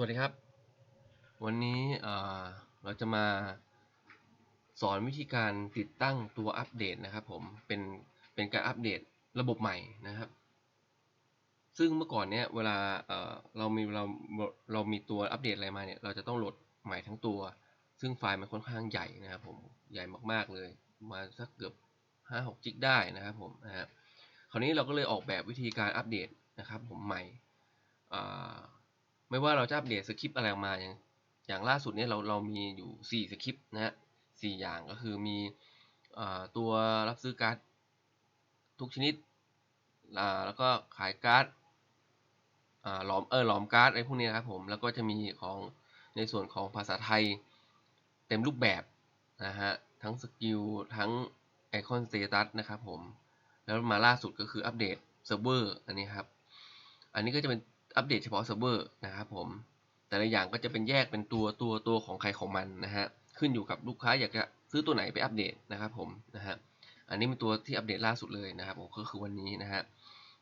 สวัสดีครับ วันนี้เราจะมาสอนวิธีการติดตั้งตัวอัปเดตนะครับผมเป็นเป็นการอัปเดตระบบใหม่นะครับ ซึ่งเมื่อก่อนเนี้ยเวลาเอ่อเรามีเราเรามีตัวอัปเดตอะไรมาเนี่ยเราจะต้องโหลดใหม่ทั้งตัว ซึ่งไฟล์มันค่อนข้างใหญ่นะครับผมใหญ่มากๆเลย มาสักเกือบ5-6จิกได้นะครับผมนะฮะคราวนี้เราก็เลยออกแบบวิธีการอัปเดตนะครับผมใหม่อ่า ไม่ว่าเราจะอัปเดตสคริปต์อะไรออกมาอย่างอย่างล่าสุดเนี่ยเราเรามีอยู่ 4 สคริปต์นะฮะสอย่างก็คือมีตัวรับซื้อการ์ดทุกชนิด แล้วก็ขายการ์ดหลอมเออหลอมการ์ดอะไรพวกนี้นะครับผมแล้วก็จะมีของในส่วนของภาษาไทยเต็มรูปแบบนะฮะทั้งสกิลทั้งไอคอนสเตตัสนะครับผม แล้วมาล่าสุดก็คืออัปเดตเซิร์ฟเวอร์อันนี้ครับ อันนี้ก็จะเป็น อัปเดตเฉพาะเซิร์ฟเวอร์นะครับผม แต่ละอย่างก็จะเป็นแยกเป็นตัวตัวตัวของใครของมันนะฮะ ขึ้นอยู่กับลูกค้าอยากจะซื้อตัวไหนไปอัปเดตนะครับผมนะฮะ อันนี้เป็นตัวที่อัปเดตล่าสุดเลยนะครับผมก็คือวันนี้นะฮะ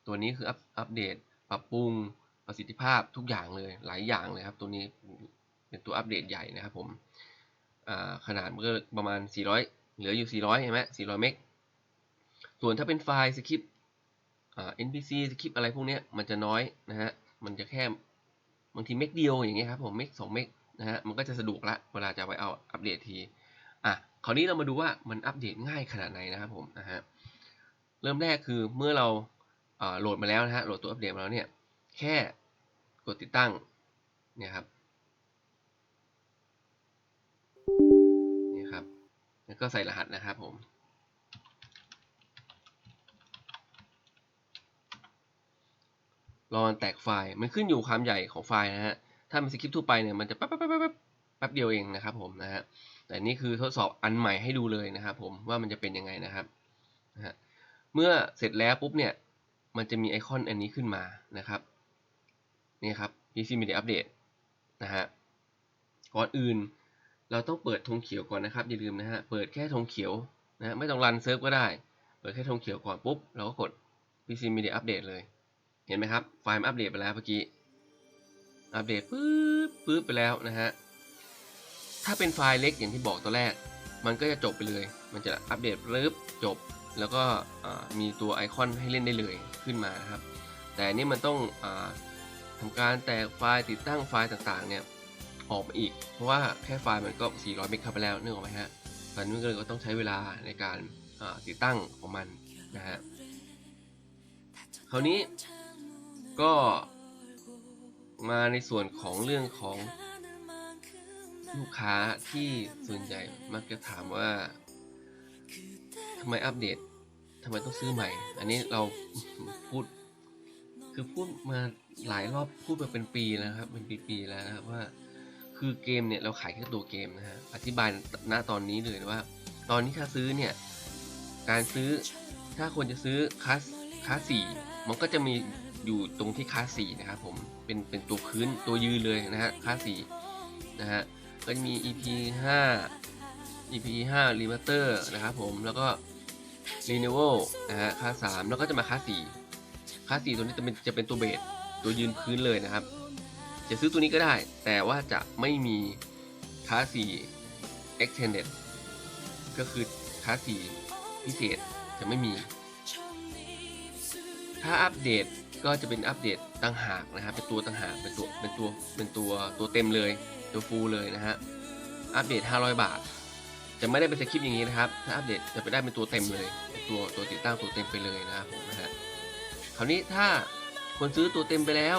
ตัวนี้คืออัปอัปเดตปรับปรุงประสิทธิภาพทุกอย่างเลยหลายอย่างเลยครับตัวนี้เป็นตัวอัปเดตใหญ่นะครับผมขนาดมันก็ประมาณ 400 เหลืออยู่ 400 ใช่ไหม400 เมก ส่วนถ้าเป็นไฟล์สคริปต์ NPC สคริปต์อะไรพวกนี้มันจะน้อยนะฮะ มันจะแค่บางทีเมกเดียวอย่างเงี้ยครับผมเมกสองเมกนะฮะมันก็จะสะดวกละเวลาจะไปเอาอัปเดตทีอะคราวนี้เรามาดูว่ามันอัปเดตง่ายขนาดไหนนะครับผมนะฮะเริ่มแรกคือเมื่อเราโหลดมาแล้วนะฮะโหลดตัวอัปเดตมาแล้วเนี่ยแค่กดติดตั้งเนี่ยครับนี่ครับแล้วก็ใส่รหัสนะครับผม รอมันแตกไฟล์มันขึ้นอยู่ความใหญ่ของไฟล์นะฮะถ้าเป็นสคริปต์ทั่วไปเนี่ยมันจะแป๊บแป๊บแป๊บแป๊บแป๊บเดียวเองนะครับผมนะฮะแต่นี่คือทดสอบอันใหม่ให้ดูเลยนะครับผมว่ามันจะเป็นยังไงนะครับนะฮะเมื่อเสร็จแล้วปุ๊บเนี่ยมันจะมีไอคอนอันนี้ขึ้นมานะครับนี่ครับ PC Media Update นะฮะก่อนอื่นเราต้องเปิดธงเขียวก่อนนะครับอย่าลืมนะฮะเปิดแค่ธงเขียวนะไม่ต้องรันเซิร์ฟก็ได้ เปิดแค่ธงเขียวก่อนปุ๊บเราก็กด PC Media Update เลย เห็นไหมครับ ไฟล์อัปเดตไปแล้วเมื่อกี้ อัปเดตปึ๊บปึ๊บไปแล้วนะฮะ ถ้าเป็นไฟล์เล็กอย่างที่บอกตัวแรก มันก็จะจบไปเลย มันจะอัปเดตปึ๊บจบ แล้วก็มีตัวไอคอนให้เล่นได้เลยขึ้นมานะครับ แต่นี่มันต้องอทำการแตกไฟล์ติดตั้งไฟล์ต่างๆเนี่ยออกมาอีก เพราะว่าแค่ไฟล์มันก็ 400 เมกเข้าไปแล้วนึกออกไหมฮะตอนนี้ก็เลยก็ต้องใช้เวลาในการติดตั้งของมันนะฮะ คราวนี้ ก็มาในส่วนของเรื่องของลูกค้าที่ส่วนใหญ่มักจะถามว่าทำไมอัปเดตทำไมต้องซื้อใหม่ อันนี้เราพูด คือพูดมาหลายรอบพูดมาเป็นปีแล้วครับ เป็นปีๆแล้วนะครับว่า คือเกมเนี่ยเราขายแค่ตัวเกมนะฮะ อธิบายณตอนนี้เลยว่า ตอนนี้ถ้าซื้อเนี่ย การซื้อถ้าคนจะซื้อคลาสคลาสสี่มันก็จะมี อยู่ตรงที่คลาสสี่นะครับผมเป็นเป็นตัวพื้นตัวยืนเลยนะฮะคลาสสี่นะฮะก็จะมี EP 5 EP 5 Remaster นะครับผมแล้วก็ Renewal นะฮะคลาส3แล้วก็จะมาคลาส4คลาส4ตัวนี้จะเป็นจะเป็นตัวเบสตัวยืนพื้นเลยนะครับ จะซื้อตัวนี้ก็ได้ แต่ว่าจะไม่มีคลาส4 Extended ก็คือคลาส4พิเศษจะไม่มี ถ้าอัปเดตก็จะเป็นอัปเดตต่างหากนะครับเป็นตัวต่างหากเป็นตัวเป็นตัวเป็นตัวตัวเต็มเลยตัวฟูลเลยนะฮะอัปเดต 500 บาท จะไม่ได้เป็นสคริปต์อย่างนี้นะครับ ถ้าอัปเดตจะไปได้เป็นตัวเต็มเลยตัวตัวติดตั้งตัวเต็มไปเลยนะครับผมนะฮะคราวนี้ถ้าคนซื้อตัวเต็มไปแล้ว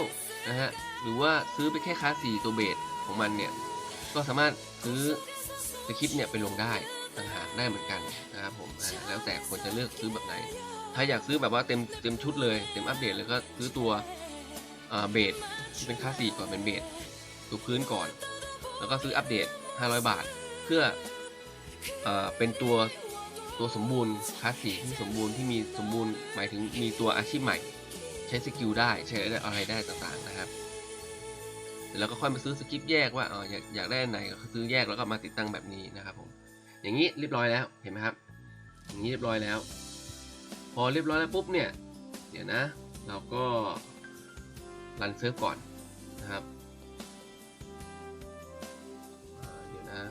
นะฮะหรือว่าซื้อไปแค่คลาสสี่ตัวเบสของมันเนี่ยก็สามารถซื้อสคริปต์เนี่ยไปลงได้ต่างหากได้เหมือนกันนะครับผมแล้วแต่คนจะเลือกซื้อแบบไหน ถ้าอยากซื้อแบบว่าเต็มเต็มชุดเลยเต็มอัปเดตเลยก็ซื้อตัวเบสที่เป็นคลาสี่ก่อนเป็นเบสตัวพื้นก่อน แล้วก็ซื้ออัปเดต 500 บาท เพื่ออเป็นตัวตัวสมบูรณ์คลาสสี่ที่สมบูรณ์ที่มีสมบูรณ์หมายถึงมีตัวอาชีพใหม่ ใช้สกิลได้ใช้อะไรได้ต่างๆนะครับแล้วก็ค่อยมาซื้อสกิปแยกว่าอ๋ออยากอยากได้ไหนก็ซื้อแยกแล้วก็มาติดตั้งแบบนี้นะครับผมอย่างนี้เรียบร้อยแล้วเห็นไหมครับ อย่างนี้เรียบร้อยแล้ว พอเรียบร้อยแล้วปุ๊บเนี่ยเดี๋ยวนะ เราก็รันเซิร์ฟก่อนนะครับเดี๋ยวนะ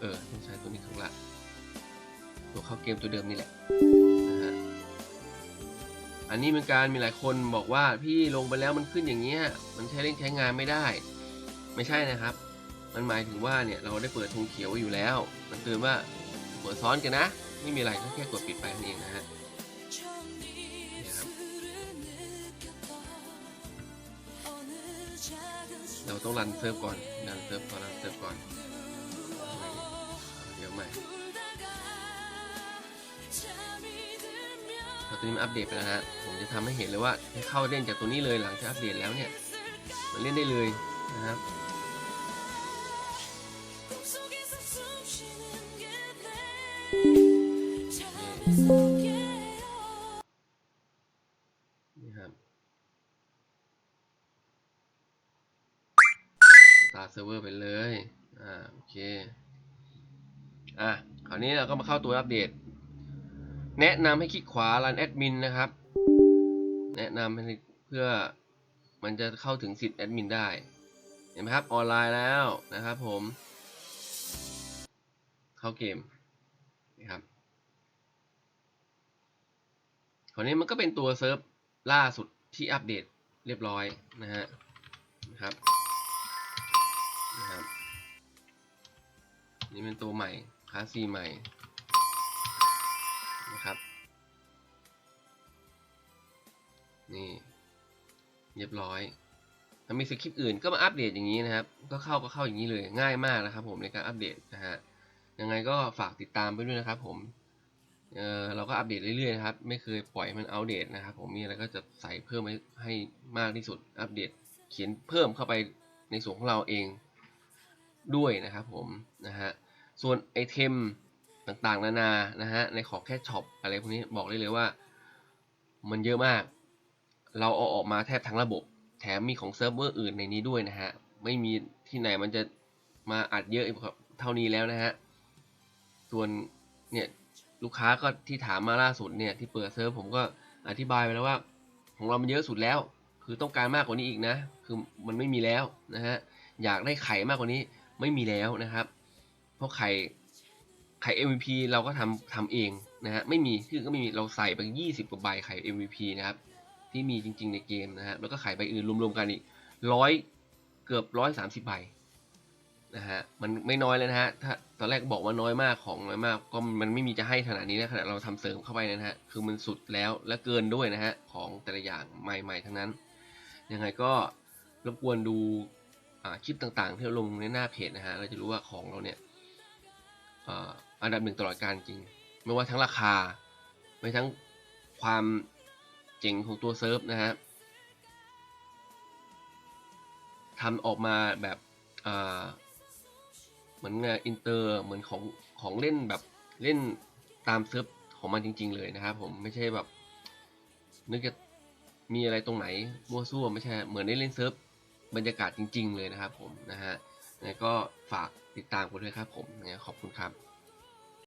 เออต้องใช้ตัวนี้ข้างหลังตัวเข้าเกมตัวเดิมนี่แหละนะฮะอันนี้เป็นการมีหลายคนบอกว่าพี่ลงไปแล้วมันขึ้นอย่างเงี้ยมันใช้เล่นใช้งานไม่ได้ ไม่ใช่นะครับ มันหมายถึงว่าเนี่ยเราได้เปิดธงเขียวไว้อยู่แล้ว มันเตือนว่าเปิดซ้อนกันนะ ไม่มีอะไรก็แค่กดปิดไปนั่นเองนะฮะเนี่ยครับเราต้องรันเซิร์ฟก่อนรันเซิร์ฟก่อนรันเซิร์ฟก่อนเดี๋ยวใหม่พอตัวนี้มันอัปเดตไปแล้วฮะผมจะทำให้เห็นเลยว่าให้เข้าเล่นจากตัวนี้เลยหลังจากอัปเดตแล้วเนี่ย มันเล่นได้เลยนะครับ นี่ครับตาเซิร์ฟเวอร์ไปเลย อ่า โอเค อะ คราวนี้เราก็มาเข้าตัวอัปเดต แนะนำให้คลิกขวารันแอดมินนะครับ แนะนำให้เพื่อมันจะเข้าถึงสิทธิ์แอดมินได้ เห็นไหมครับ ออนไลน์แล้วนะครับผม เข้าเกมนะครับ คราวนี้มันก็เป็นตัวเซิร์ฟล่าสุดที่อัปเดตเรียบร้อยนะฮะนะครับนะครับนี่เป็นตัวใหม่คลาสซีใหม่นะครับนี่เรียบร้อย ถ้ามีสคริปต์อื่นก็มาอัปเดตอย่างนี้นะครับ ก็เข้าก็เข้าอย่างนี้เลยง่ายมากนะครับผมในการอัปเดตนะฮะยังไงก็ฝากติดตามไปด้วยนะครับผม เออเราก็อัปเดตเรื่อยๆนะครับ ไม่เคยปล่อยมันอัปเดตนะครับ ผมมีอะไรก็จะใส่เพิ่มให้ให้มากที่สุดอัปเดต เขียนเพิ่มเข้าไปในส่วนของเราเองด้วยนะครับผมนะฮะส่วนไอเทมต่างๆ นานานะฮะในของแค่ช็อปอะไรพวกนี้บอกได้เลยว่า มันเยอะมาก เราเอาออกมาแทบทั้งระบบ แถมมีของเซิร์ฟเวอร์อื่นในนี้ด้วยนะฮะไม่มีที่ไหนมันจะมาอัดเยอะเท่านี้แล้วนะฮะส่วนเนี่ย ลูกค้าก็ที่ถามมาล่าสุดเนี่ยที่เปิดเซิร์ฟผมก็อธิบายไปแล้วว่า ของเรามันเยอะสุดแล้ว คือต้องการมากกว่านี้อีกนะ คือมันไม่มีแล้วนะฮะอยากได้ไข่มากกว่านี้ไม่มีแล้วนะครับ เพราะไข่ไข่ MVP เราก็ทำทำเองนะฮะไม่มีคือก็ไม่มีเราใส่ไป 20 กว่าใบไข่ MVP นะครับ ที่มีจริง ๆ ในเกมนะฮะแล้วก็ไข่ใบอื่นรวมๆกันอีกร้อยเกือบร้อยสามสิบใบ นะฮะมันไม่น้อยเลยนะฮะถ้าตอนแรกบอกว่าน้อยมากของน้อยมาก ก็มันไม่มีจะให้ขนาดนี้นะขนาดเราทำเสริมเข้าไปนะฮะคือมันสุดแล้วและเกินด้วยนะฮะของแต่ละอย่างใหม่ ๆ ทั้งนั้นยังไงก็รบกวนดูคลิปต่างๆ ที่เราลงในหน้าเพจนะฮะเราจะรู้ว่าของเราเนี่ยอันดับหนึ่งตลอดการจริง ไม่ว่าทั้งราคา ไม่ทั้งความเจ๋งของตัวเซิร์ฟนะฮะทำออกมาแบบ มือนงานอินเตอร์เหมือนของของเล่นแบบเล่นตามเซิร์ฟของมันจริง ๆ เลยนะครับผมไม่ใช่แบบนึกจะมีอะไรตรงไหนมั่วซั่วไม่ใช่เหมือนได้เล่นเซิร์ฟบรรยากาศจริง ๆ เลยนะครับผมนะฮะก็ฝากติดตามกันด้วยครับผมขอบคุณครับ